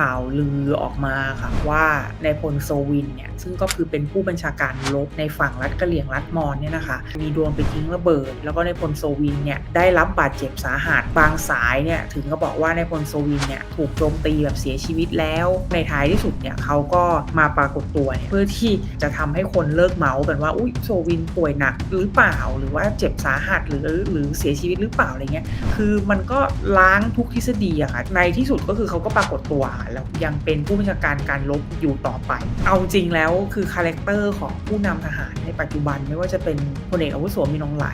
ข่าวลือออกมาค่ะว่าในพลโซวินเนี่ยซึ่งก็คือเป็นผู้บัญชาการรบในฝั่งรัฐกะเหรี่ยงรัฐมอญเนี่ยนะคะ มีดวงไปทิ้งระเบิด แล้วก็ในพลโซวินเนี่ยได้รับบาดเจ็บสาหัสบางสายเนี่ยถึงก็บอกว่าในพลโซวินเนี่ยถูกโจมตีแบบเสียชีวิตแล้ว ในท้ายที่สุดเนี่ยเขาก็มาปรากฏตัวเเพื่อที่จะทำให้คนเลิกเมาส์กันว่าอุ้ยโซวินป่วยหนักหรือเปล่าหรือว่าเจ็บสาหัสหรือหรือเสียชีวิตหรือเปล่าอะไรเงี้ยคือมันก็ล้างทุกทฤษฎีอะค่ะในที่สุดก็คือเขาก็ปรากฏตัวแล้วยังเป็นผู้บัญชาการการลบอยู่ต่อไป เอาจริงแล้วคือคาแรคเตอร์ของผู้นำทหารในปัจจุบันไม่ว่าจะเป็นพลเอกอาวุโสมีนองไหล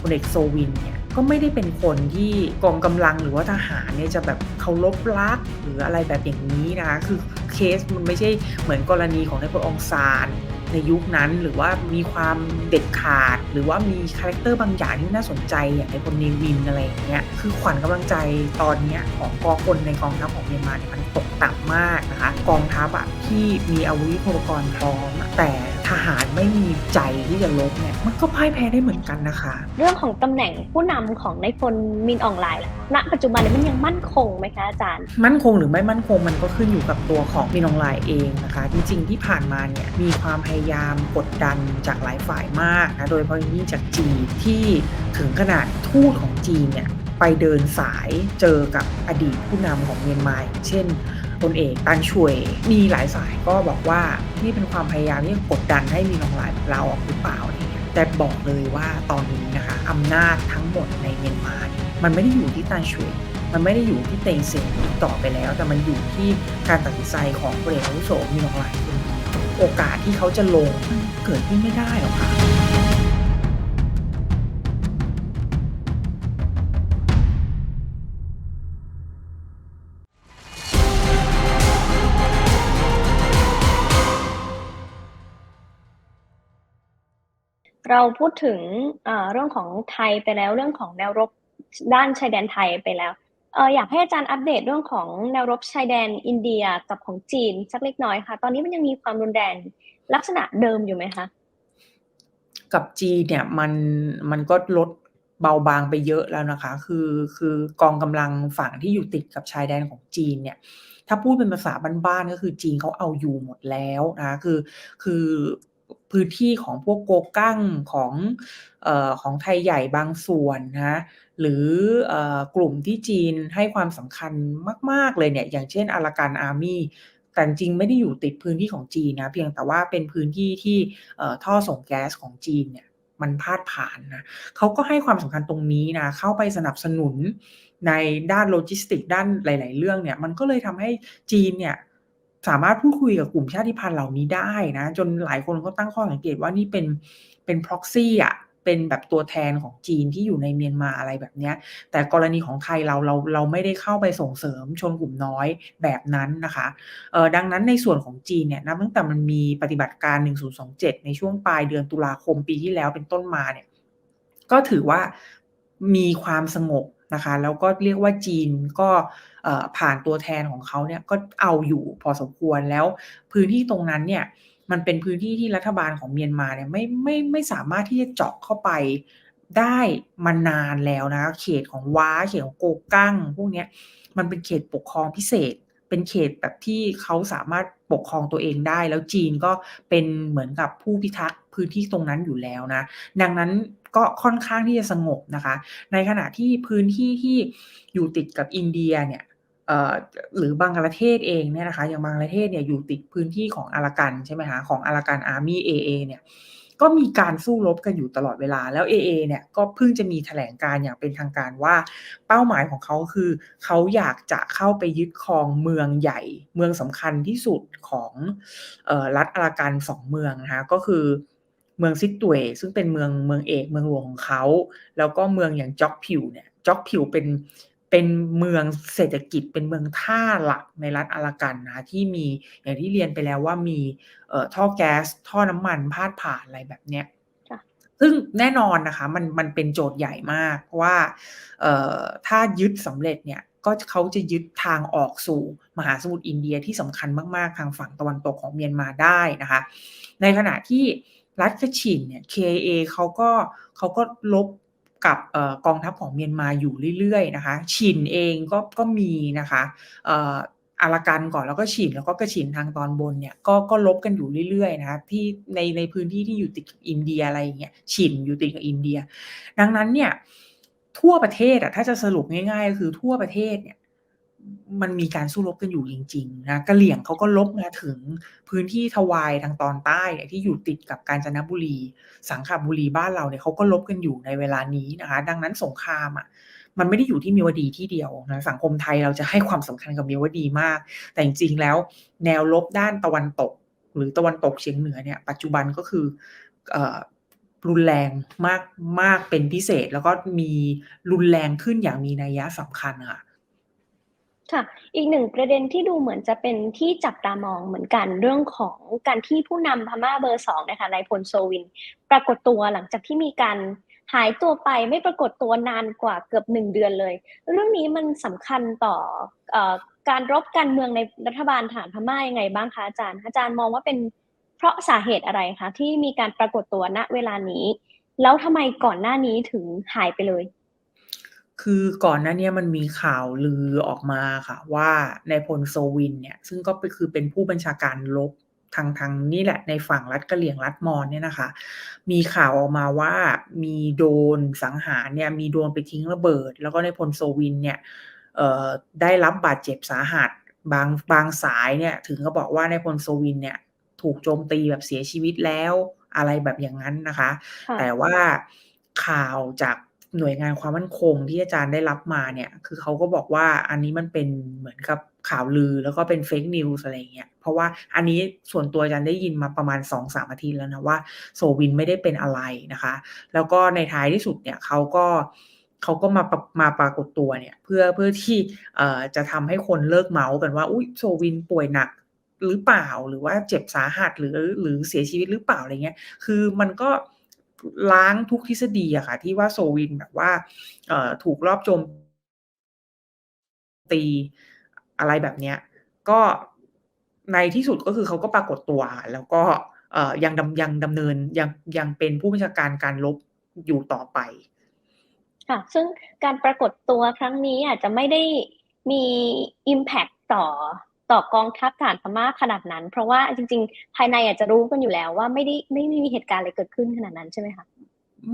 พลเอกโซวินเนี่ยก็ไม่ได้เป็นคนที่กองกำลังหรือว่าทหารเนี่ยจะแบบเคารพรักหรืออะไรแบบอย่างนี้นะคะคือเคสมันไม่ใช่เหมือนกรณีของนายพลองซาน ในยุคนั้น หรือว่ามีความเด็ดขาด หรือว่ามีคาแรคเตอร์บางอย่างที่น่าสนใจอย่างในคนเนวินอะไรอย่างเงี้ยคือขวัญกำลังใจตอนเนี้ยของกองคนในกองทัพของเมียนมาเนี่ยมันตกต่ำมากนะคะ กองทัพอะที่มีอาวุธยุทโธปกรณ์พร้อมแต่ หารไม่มีใจที่จะลบเนี่ยมันก็พ่ายแพ้ได้เหมือนกันนะคะ เรื่องของตำแหน่งผู้นำของนายพลมินอองไลน์ล่ะณปัจจุบันนี้มันยังมั่นคงไหมคะอาจารย์ มั่นคงหรือไม่มั่นคงมันก็ขึ้นอยู่กับตัวของมินอองไลน์เองนะคะ จริงๆที่ผ่านมาเนี่ยมีความพยายามกดดันจากหลายฝ่ายมากนะโดยเฉพาะอย่างยิ่งจากจีนที่ถึงขนาดทูตของจีนเนี่ยไปเดินสายเจอกับอดีตผู้นำของเมียนมาอย่างเช่น พลเอกตันช่วย มีหลายสายก็บอกว่านี่เป็นความพยายามที่จะกดดันให้มีนองไลน์ลาออกหรือเปล่าอะไรเงี้ยแต่บอกเลยว่าตอนนี้นะคะอำนาจทั้งหมดในเมียนมานมันไม่ได้อยู่ที่ตันช่วยมันไม่ได้อยู่ที่เตงเซงต่อไปแล้ว แต่มันอยู่ที่การตัดสินใจของพลเอกอาวุโสมีนองลายคนโอกาสที่เขาจะลงเกิดขึ้นไม่ได้หรอกค่ะ เราพูดถึงเรื่องของไทยไปแล้วเรื่องของแนวรบด้านชายแดนไทยไปแล้วเอออยากให้อาจารย์อัปเดตเรื่องของแนวรบชายแดนอินเดียกับของจีนสักเล็กน้อยค่ะ ตอนนี้มันยังมีความรุนแรงลักษณะเดิมอยู่ไหมคะกับจีนเนี่ยมันมันก็ลดเบาบางไปเยอะแล้วนะคะ คือคือกองกำลังฝั่งที่อยู่ติดกับชายแดนของจีนเนี่ย ถ้าพูดเป็นภาษาบ้านๆก็คือจีนเขาเอาอยู่หมดแล้วนะคือคือ พื้นที่ของพวกโกกั้งของออของไทยใหญ่บางส่วนนะหรืออกลุ่มที่จีนให้ความสำคัญมาก ๆ เลยเนี่ย อย่างเช่นอารากันอาร์มี่แต่จริงไม่ได้อยู่ติดพื้นที่ของจีนนะ เพียงแต่ว่าเป็นพื้นที่ที่ท่อส่งแก๊สของจีนเนี่ยมันพาดผ่านนะเขาก็ให้ความสำคัญตรงนี้นะ เข้าไปสนับสนุนในด้านโลจิสติกด้านหลาย ๆ เรื่องเนี่ย มันก็เลยทำให้จีนเนี่ย สามารถพูดคุยกับกลุ่มชาติพันธุ์เหล่านี้ได้นะ จนหลายคนก็ตั้งข้อสังเกตว่านี่เป็นเป็น proxy อะเป็นแบบตัวแทนของจีนที่อยู่ในเมียนมาอะไรแบบเนี้ยแต่กรณีของไทยเราเราเราไม่ได้เข้าไปส่งเสริมชนกลุ่มน้อยแบบนั้นนะคะเออดังนั้นในส่วนของจีนเนี่ยนับตั้งแต่มันมีปฏิบัติการ 1027 ในช่วงปลายเดือนตุลาคมปีที่แล้วเป็นต้นมาเนี่ยก็ถือว่ามีความสงบ นะคะแล้วก็เรียกว่าจีนก็ผ่านตัวแทนของเขาเนี่ยก็เอาอยู่พอสมควรแล้วพื้นที่ตรงนั้นเนี่ยมันเป็นพื้นที่ที่รัฐบาลของเมียนมาเนี่ยไม่ไม่ไม่สามารถที่จะเจาะเข้าไปได้มานานแล้วนะเขตของว้าเขตของโกกั้งพวกเนี้ยมันเป็นเขตปกครองพิเศษ เป็นเขตแบบที่เขาสามารถปกครองตัวเองได้ แล้วจีนก็เป็นเหมือนกับผู้พิทักษ์พื้นที่ตรงนั้นอยู่แล้วนะ ดังนั้น ก็ค่อนข้างที่จะสงบนะคะ ในขณะที่พื้นที่ที่อยู่ติดกับอินเดียเนี่ยหรือบังกลาเทศเองเนี่ยนะคะอย่างบังกลาเทศเนี่ยอยู่ติดพื้นที่ของอารากันใช่ไหมคะของอารากันอาร์มี่เอเอเนี่ยก็มีการสู้รบกันอยู่ตลอดเวลาแล้ว AA เนี่ยก็เพิ่งจะมีแถลงการอย่างเป็นทางการว่าเป้าหมายของเขาคือ เขาอยากจะเข้าไปยึดครองเมืองใหญ่ เมืองสำคัญที่สุดของออรัฐอารากันสองเมืองนะคะก็คือ เมืองซิตเวซึ่งเป็นเมืองเมืองเอกเมืองหลวงของเขา แล้วก็เมืองอย่างจ็อกผิวเนี่ยจ็อกผิวเป็นเป็นเมืองเศรษฐกิจเป็นเมืองท่าหลักในรัฐอารากันนะที่มีอย่างที่เรียนไปแล้วว่ามีเอ่อท่อแก๊สท่อน้ำมันพาดผ่านอะไรแบบเนี้ยค่ะซึ่งแน่นอนนะคะมันมันเป็นโจทย์ใหญ่มากเพราะว่าเอ่อถ้ายึดสำเร็จเนี่ยก็เขาจะยึดทางออกสู่มหาสมุทรอินเดียที่สำคัญมาก ๆ ทางฝั่งตะวันตกของเมียนมาได้นะคะ ในขณะที่ รัฐกชินเนี่ย KA เขาก็เขาก็ลบกับอกองทัพของเมียนมาอยู่เรื่อยๆนะคะ ชินเองก็ก็มีนะคะอารากันก่อนแล้วก็ฉินแล้วก็กระฉินทางตอนบนเนี่ยก็ก็ลบกันอยู่เรื่อยๆนะคะที่ในในพื้นที่ที่อยู่ติดกับอินเดียอะไรอย่างเงี้ยฉินอยู่ติดกับอินเดีย ดังนั้นเนี่ยทั่วประเทศอะถ้าจะสรุปง่ายๆก็คือทั่วประเทศเนี่ย มันมีการสู้รบกันอยู่จริงๆนะกะเหลี่ยงเขาก็ลบมาถึงพื้นที่ทวายทางตอนใต้ที่อยู่ติดกับกาญจนบุรี สังขบุรีบ้านเราเนี่ยเขาก็ลบกันอยู่ในเวลานี้นะคะ ดังนั้นสงครามอะมันไม่ได้อยู่ที่มีวดีที่เดียวนะสังคมไทยเราจะให้ความสำคัญกับมีวดีมาก แต่จริงๆแล้ว แนวลบด้านตะวันตก หรือตะวันตกเฉียงเหนือเนี่ยปัจจุบันก็คืออรุนแรงมากมากเป็นพิเศษ แล้วก็มีรุนแรงขึ้นอย่างมีนัยยะสำคัญค่ะ ค่ะอีกหนึ่งประเด็นที่ดูเหมือนจะเป็นที่จับตามองเหมือนกันเรื่องของการที่ผู้นำพม่าเบอร์สองนะคะนายพลโซวิน ปรากฏตัวหลังจากที่มีการหายตัวไปไม่ปรากฏตัวนานกว่าเกือบหนึ่งเดือนเลย เรื่องนี้มันสำคัญต่ออการรบการเมืองในรัฐบาลฐานพม่ายังไงบ้างคะอาจารย์ อาจารย์มองว่าเป็นเพราะสาเหตุอะไรคะที่มีการปรากฏตัวณเวลานี้ แล้วทำไมก่อนหน้านี้ถึงหายไปเลย คือก่อนหน้าเนี้ยมันมีข่าวลือออกมาค่ะว่า นายพลโซวินเนี่ย ซึ่งก็คือเป็นผู้บัญชาการลบทางทางนี่แหละในฝั่งรัฐกะเหลี่ยงรัฐมอญเนี่ยนะคะ มีข่าวออกมาว่ามีโดรนสังหารเนี่ยมีโดรนไปทิ้งระเบิด แล้วก็นายพลโซวินเนี่ยเอ่อได้รับบาดเจ็บสาหัสบางบางสายเนี่ยถึงก็บอกว่านายพลโซวินเนี่ยถูกโจมตีแบบเสียชีวิตแล้วอะไรแบบอย่างนั้นนะคะค่ะแต่ว่าข่าวจาก หน่วยงานความมั่นคงที่อาจารย์ได้รับมาเนี่ย คือเขาก็บอกว่าอันนี้มันเป็นเหมือนกับข่าวลือแล้วก็เป็นเฟกนิวส์อะไรเงี้ย เพราะว่าอันนี้ส่วนตัวอาจารย์ได้ยินมาประมาณสองสามอาทิตย์แล้วนะว่าโซวินไม่ได้เป็นอะไรนะคะ แล้วก็ในท้ายที่สุดเนี่ยเขาก็เขาก็มามาปรากฏตัวเนี่ยเพื่อเพื่อที่เอ่อจะทำให้คนเลิกเมาส์กันว่าอุ้ยโซวินป่วยหนักหรือเปล่าหรือว่าเจ็บสาหัสหรือหรือเสียชีวิตหรือเปล่าอะไรเงี้ย คือมันก็ ล้างทุกทฤษฎีอะค่ะ ที่ว่าโซวินแบบว่าเออถูกรอบโจมตีอะไรแบบเนี้ย ก็ในที่สุดก็คือเขาก็ปรากฏตัว แล้วก็เออยังดำยังดำเนินยังยังเป็นผู้บัญชาการการลบอยู่ต่อไป ค่ะ ซึ่งการปรากฏตัวครั้งนี้อาจจะไม่ได้มี Impact ต่อ ต่อกองทัพฐานพม่าขนาดนั้น เพราะว่าจริง ๆ ภายในอาจจะรู้กันอยู่แล้วว่าไม่ได้ไม่ได้มีเหตุการณ์อะไรเกิดขึ้นขนาดนั้นใช่ไหมคะ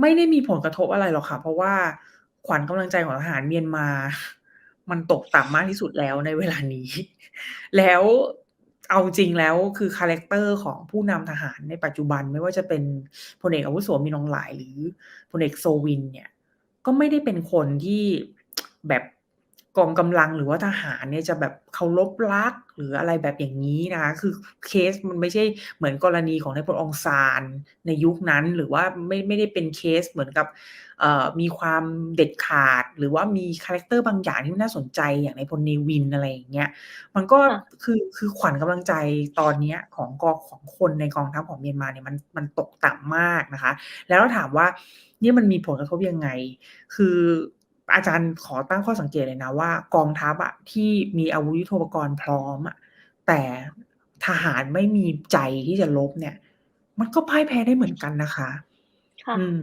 ไม่ได้มีผลกระทบอะไรหรอกค่ะ เพราะว่าขวัญกำลังใจของทหารเมียนมา มันตกต่ำมากที่สุดแล้วในเวลานี้ แล้วเอาจริงแล้วคือคาแรคเตอร์ของผู้นำทหารในปัจจุบันไม่ว่าจะเป็นพลเอกอาวุโสมินองหลาย หรือพลเอกโซวินเนี่ย ก็ไม่ได้เป็นคนที่แบบ กองกำลังหรือว่าทหารเนี่ยจะแบบเคารพรักหรืออะไรแบบอย่างนี้นะคะคือเคสมันไม่ใช่เหมือนกรณีของนายพลองซานในยุคนั้น หรือว่าไม่ไม่ได้เป็นเคสเหมือนกับเอ่อมีความเด็ดขาด หรือว่ามีคาแรคเตอร์บางอย่างที่มันน่าสนใจอย่างในพลเนวินอะไรอย่างเงี้ยมันก็ค่ะคือคือขวัญกำลังใจตอนเนี้ยของกองของคนในกองทัพของเมียนมาเนี่ยมันมันตกต่ำมากนะคะ แล้วถามว่านี่มันมีผลกระทบยังไง คือ อาจารย์ขอตั้งข้อสังเกตเลยนะว่ากองทัพอะที่มีอาวุธยุทโธปกรณ์พร้อมอะแต่ทหารไม่มีใจที่จะลบเนี่ย มันก็พ่ายแพ้ได้เหมือนกันนะคะ ค่ะอืม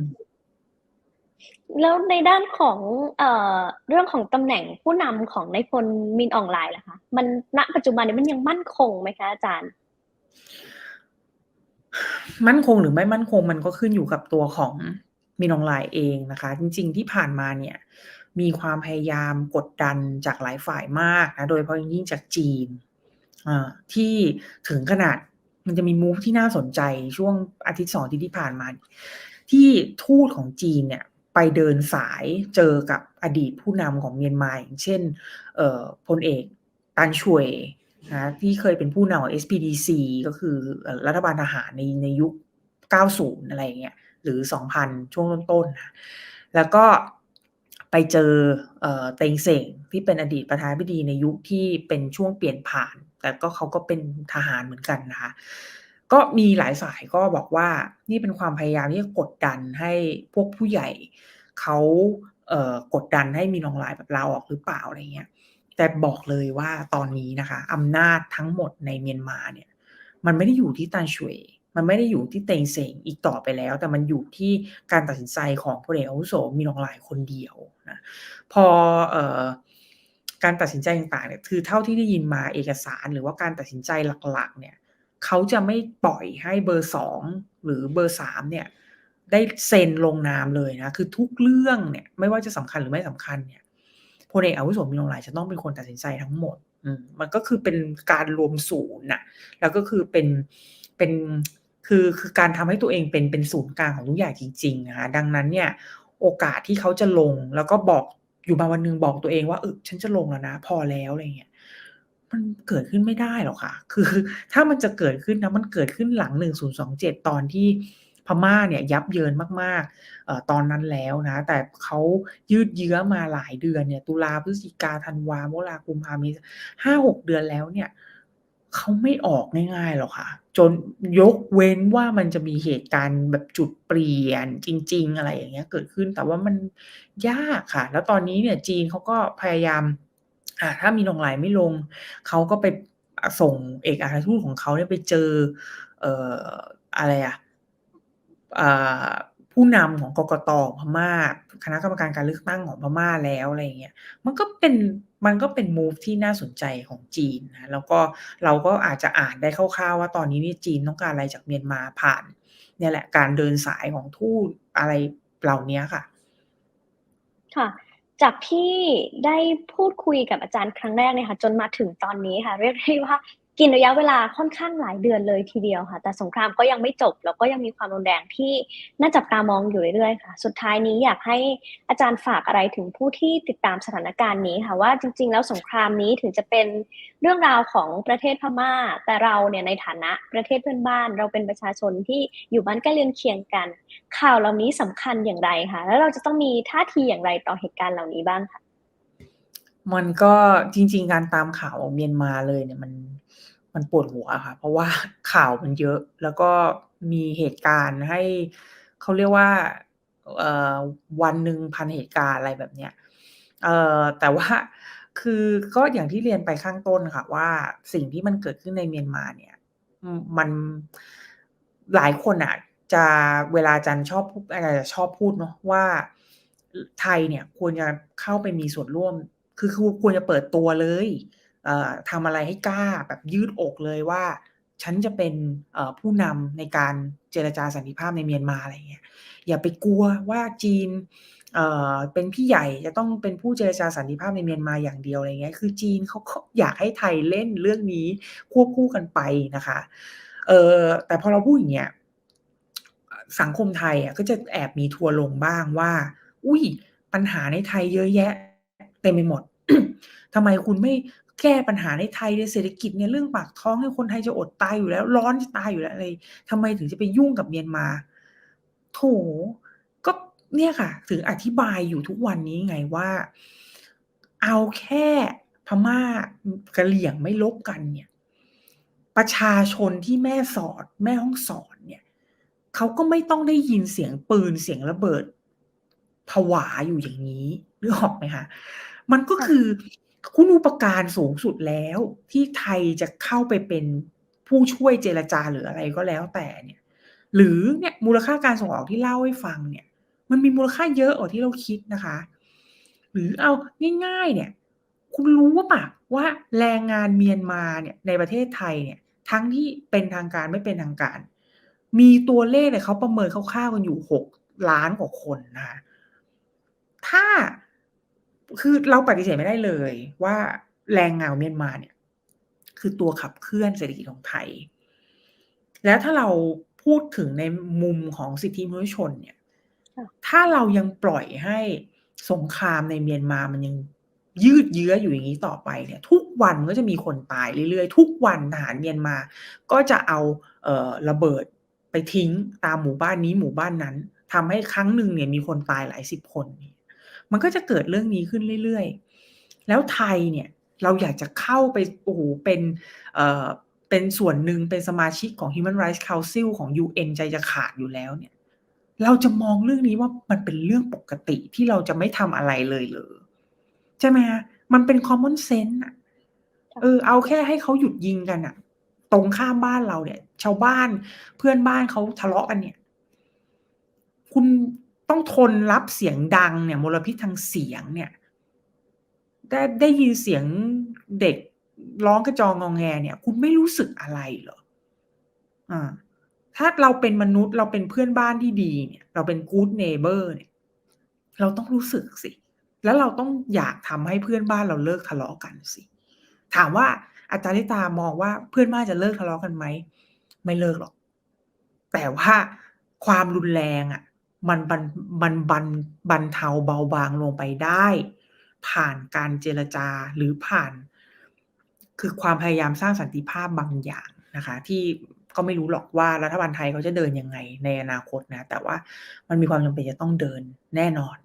แล้วในด้านของเอ่อเรื่องของตำแหน่งผู้นำของนายพลมินอองไลน์ล่ะคะมันณปัจจุบันนี้มันยังมั่นคงไหมคะอาจารย์ มั่นคงหรือไม่มั่นคงมันก็ขึ้นอยู่กับตัวของ มินอองไลน์เองนะคะ จริง ๆ ที่ผ่านมาเนี่ยมีความพยายามกดดันจากหลายฝ่ายมากนะ โดยเฉพาะอยิ่งจากจีนที่ถึงขนาดมันจะมีมูฟที่น่าสนใจช่วงอาทิตย์สองที่ผ่านมา ที่ทูตของจีนเนี่ยไปเดินสายเจอกับอดีตผู้นำของเมียนมาอย่างเช่นพลเอกตันช่วยนะที่เคยเป็นผู้นำของ SPDC ก็คือเอ่อรัฐบาลทหารในในยุค 90 อะไรอย่างเงี้ย หรือ 2,000 ช่วงต้นๆนะแล้วก็ไปเจอเต็งเสงที่เป็นอดีตประธานาธิบดีในยุคที่เป็นช่วงเปลี่ยนผ่าน แต่ก็เขาก็เป็นทหารเหมือนกันนะคะก็มีหลายสายก็บอกว่านี่เป็นความพยายามที่จะกดดันให้พวกผู้ใหญ่เขาเกดดันให้มีนองลายแบบลาออกหรือเปล่าอะไรเงี้ย แต่บอกเลยว่าตอนนี้นะคะอำนาจทั้งหมดในเมียนมาเนี่ย มันไม่ได้อยู่ที่ตันช่วย มันไม่ได้อยู่ที่เต็งเสงอีกต่อไปแล้ว แต่มันอยู่ที่การตัดสินใจของพลเอกอาวุโสมีนองหลายคนเดียวนะพออ่การตัดสินใจต่างๆเนี่ยคือเท่าที่ได้ยินมาเอกสารหรือว่าการตัดสินใจหลักๆ เนี่ยเขาจะไม่ปล่อยให้เบอร์สองหรือเบอร์สามเนี่ยได้เซ็นลงนามเลยนะคือทุกเรื่องเนี่ยไม่ว่าจะสำคัญหรือไม่สำคัญเนี่ยพลเอกอาวุโสมีนงหลายจะต้องเป็นคนตัดสินใจทั้งหมดมันก็คือเป็นการรวมศูนย์นะแล้วก็คือเป็นเป็น คือคือการทำให้ตัวเองเป็นเป็นศูนย์กลางของทุกอย่างจริงๆนะคะดังนั้นเนี่ยโอกาสที่เขาจะลงแล้วก็บอกอยู่มาวันหนึ่งบอกตัวเองว่าเออฉันจะลงแล้วนะ พอแล้วอะไรเงี้ยมันเกิดขึ้นไม่ได้หรอกค่ะ คือถ้ามันจะเกิดขึ้นนะมันเกิดขึ้นหลัง1027ตอนที่พม่าเนี่ยยับเยินมากๆเอ่อตอนนั้นแล้วนะ แต่เขายืดเยื้อมาหลายเดือนเนี่ย ตุลาพฤศจิกาธันวามกรากุมภาพันธ์ห้าหกเดือนแล้วเนี่ยเขาไม่ออกง่ายๆหรอกค่ะ จนยกเว้นว่ามันจะมีเหตุการณ์แบบจุดเปลี่ยนจริง ๆ อะไรอย่างเงี้ยเกิดขึ้นแต่ว่ามันยากค่ะ แล้วตอนนี้เนี่ยจีนเขาก็พยายามอ่าถ้ามีนงไหลไม่ลง เขาก็ไปส่งเอกอัครทูตของเขาเนี่ยไปเจอ เอ่ออะไรอะอ่า ผู้นำของกกตพม่า คณะกรรมการการเลือกตั้งของพม่าแล้วอะไรเงี้ยมันก็เป็นมันก็เป็นมูฟที่น่าสนใจของจีนนะแล้วก็เราก็อาจจะอ่านได้คร่าวๆว่าตอนนี้นี่จีนต้องการอะไรจากเมียนมาผ่านเนี่ยแหละการเดินสายของทูตอะไรเหล่านี้ค่ะ ค่ะ จากที่ได้พูดคุยกับอาจารย์ครั้งแรกเนี่ยค่ะ จนมาถึงตอนนี้ค่ะ เรียกได้ว่า กินระยะเวลาค่อนข้างหลายเดือนเลยทีเดียวค่ะ แต่สงครามก็ยังไม่จบ แล้วก็ยังมีความรุนแรงที่น่าจับตามองอยู่เรื่อยๆค่ะ สุดท้ายนี้อยากให้อาจารย์ฝากอะไรถึงผู้ที่ติดตามสถานการณ์นี้ค่ะ ว่าจริง ๆ แล้วสงครามนี้ถึงจะเป็นเรื่องราวของประเทศพม่า แต่เราเนี่ยในฐานะประเทศเพื่อนบ้าน เราเป็นประชาชนที่อยู่บ้านใกล้เรือนเคียงกัน ข่าวเหล่านี้สำคัญอย่างไรคะแล้วเราจะต้องมีท่าทีอย่างไรต่อเหตุการณ์เหล่านี้บ้างคะมันก็จริง ๆ การตามข่าวของเมียนมาเลยเนี่ยมัน มันปวดหัวอะค่ะ เพราะว่าข่าวมันเยอะ แล้วก็มีเหตุการณ์ให้เขาเรียกว่าวันหนึ่งพันเหตุการณ์อะไรแบบเนี้ยแต่ว่าคือก็อย่างที่เรียนไปข้างต้นค่ะ ว่าสิ่งที่มันเกิดขึ้นในเมียนมาเนี่ย มันหลายคนอะจะเวลาจารย์ชอบพูดอาจจะชอบพูดเนาะว่าไทยเนี่ยควรจะเข้าไปมีส่วนร่วม คือควรจะเปิดตัวเลย ทำอะไรให้กล้าแบบยืดอกเลยว่า ฉันจะเป็นผู้นำในการเจรจาสันติภาพในเมียนมาอะไรอย่างเงี้ยอย่าไปกลัวว่าจีนเเป็นพี่ใหญ่จะต้องเป็นผู้เจรจาสันติภาพในเมียนมาอย่างเดียวอะไรเงี้ยคือจีนเขาอยากให้ไทยเล่นเรื่องนี้ควบคู่กันไปนะคะเออแต่พอเราพูดอย่างเงี้ยสังคมไทยอะก็จะแอบมีทัวร์ลงบ้างว่า อุ้ยปัญหาในไทยเยอะแยะ เต็มไปหมดทำไมคุณไม่ แก้ปัญหาในไทยในเศรษฐกิจเนี่ยเรื่องปากท้องให้คนไทยจะอดตายอยู่แล้ว ร้อนจะตายอยู่แล้วอะไรทำไมถึงจะไปยุ่งกับเมียนมา โถก็เนี่ยค่ะ ถึงอธิบายอยู่ทุกวันนี้ไงว่า เอาแค่พม่ากะเหลี่ยงไม่ลบกันเนี่ย ประชาชนที่แม่สอด แม่ห้องสอนเนี่ยเขาก็ไม่ต้องได้ยินเสียงปืนเสียงระเบิดผวาอยู่อย่างนี้นึกออกไหมคะมันก็คือ คุณูปการสูงสุดแล้ว ที่ไทยจะเข้าไปเป็นผู้ช่วยเจรจาหรืออะไรก็แล้วแต่เนี่ย หรือเนี่ยมูลค่าการส่งออกที่เล่าให้ฟังเนี่ย มันมีมูลค่าเยอะกว่าที่เราคิดนะคะ หรือเอาง่ายๆเนี่ย คุณรู้ว่าปะว่าแรงงานเมียนมาเนี่ยในประเทศไทยเนี่ย ทั้งที่เป็นทางการไม่เป็นทางการ มีตัวเลขเนี่ยเขาประเมินคร่าวๆกันอยู่หกล้านกว่าคนนะคะถ้า คือเราปฏิเสธไม่ได้เลย ว่าแรงงานเมียนมาเนี่ย คือตัวขับเคลื่อนเศรษฐกิจของไทย แล้วถ้าเราพูดถึงในมุมของสิทธิมนุษยชนเนี่ย ถ้าเรายังปล่อยให้สงครามในเมียนมามันยังยืดเยื้ออยู่อย่างนี้ต่อไปเนี่ย ทุกวันก็จะมีคนตายเรื่อยๆ ทุกวันทหารเมียนมา ก็จะเอาเอ่อระเบิดไปทิ้งตามหมู่บ้านนี้หมู่บ้านนั้นทำให้ครั้งหนึ่งเนี่ยมีคนตายหลายสิบคน มันก็จะเกิดเรื่องนี้ขึ้นเรื่อยๆ แล้วไทยเนี่ยเราอยากจะเข้าไปโอ้โหเป็นเอ่อเป็นส่วนหนึ่งเป็นสมาชิกของ Human Rights Council ของ UN ใจจะขาดอยู่แล้วเนี่ย เราจะมองเรื่องนี้ว่ามันเป็นเรื่องปกติที่เราจะไม่ทำอะไรเลยเหรอใช่ไหมฮะมันเป็น common sense อะเออเอาแค่ให้เขาหยุดยิงกันอะตรงข้ามบ้านเราเนี่ย ชาวบ้านเพื่อนบ้านเขาทะเลาะกันเนี่ย คุณ ต้องทนรับเสียงดังเนี่ยมลพิษทางเสียงเนี่ยได้ได้ยินเสียงเด็กร้องกระจองงองแงเนี่ย คุณไม่รู้สึกอะไรเหรออ่าถ้าเราเป็นมนุษย์เราเป็นเพื่อนบ้านที่ดีเนี่ย เราเป็น good neighbor เนี่ย เราต้องรู้สึกสิ แล้วเราต้องอยากทำให้เพื่อนบ้านเราเลิกทะเลาะกันสิ ถามว่าอาจารย์ลิตามองว่าเพื่อนบ้านจะเลิกทะเลาะกันไหม ไม่เลิกหรอก แต่ว่าความรุนแรงอะ มันบันมันบันบรรเทาเบาบางลงไปได้ ผ่านการเจรจาหรือผ่าน คือความพยายามสร้างสันติภาพบางอย่างนะคะ ที่ก็ไม่รู้หรอกว่ารัฐบาลไทยเขาจะเดินยังไงในอนาคตนะ แต่ว่ามันมีความจำเป็นจะต้องเดินแน่นอน